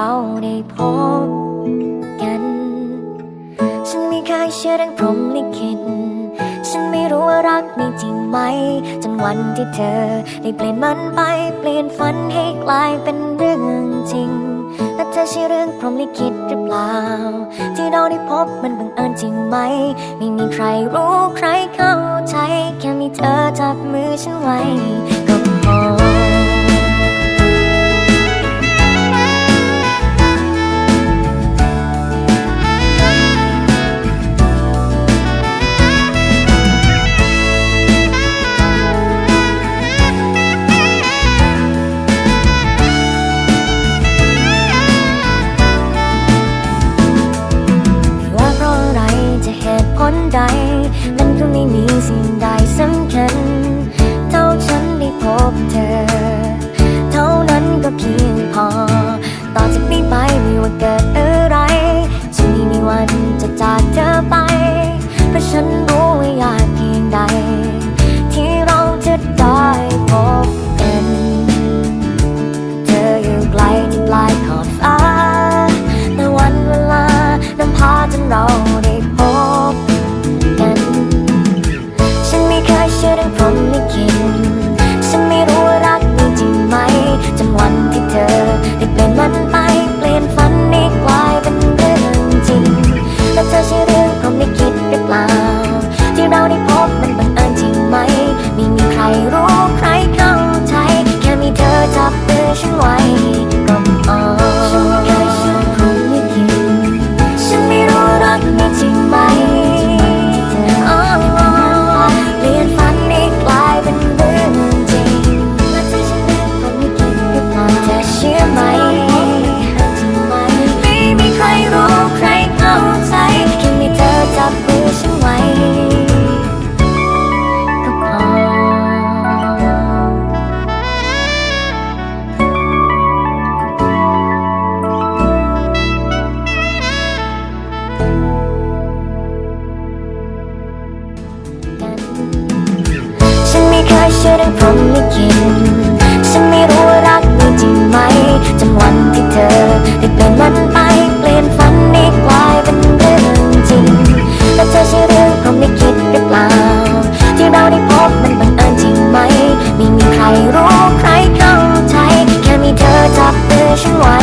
เราได้พบกัน ฉันไม่เคยเชื่อเรื่องพรหมลิขิตฉันไม่รู้ว่ารักมีจริงไหม จนวันที่เธอ ได้เปลี่ยนมันไปเปลี่ยนฝันให้กลายเป็นเรื่องจริงแต่เธอใช่เรื่องพรหมลิขิตหรือเปล่า ที่เราได้พบมันบังเอิญจริงไหม ไม่มีใครรู้ใครเข้าใจ แค่มีเธอจับมือฉันไว้ ต่อจากนี้ไปไม่ว่าเกิดอะไร ฉันไม่มีวันจะจากเธอไป เพราะฉันรู้ว่ายากเพียงใด ที่เราจะได้พบกัน เธออยู่ไกลที่ปลายขอบฟ้าแต่วันเวลานำพาจนเราได้พบกัน ฉันไม่เคยเชื่อเรื่องพรหมลิขิตฉันไม่รู้ว่ารักมีจริงไหมจนวันที่เธอได้เปลี่ยน เธอใช่เรื่องพรหมลิขิตหรือเปล่า ที่เราได้พบมันบังเอิญจริงไหม ไม่มีใครรู้ ชื่อเรื่องผมไม่กิน ฉันไม่รู้รักนี้จริงไหมจำวันที่เธอได้เปลี่ยนมันไปเปลี่ยนฝันนี้กลายเป็นเรื่องจริงแต่เธอใช่เรื่องผมไม่คิดหรือเปล่า ที่เราได้พบมันบังเอิญจริงไหม ไม่มีใครรู้ใครเข้าใจ แค่มีเธอจับมือฉันไว้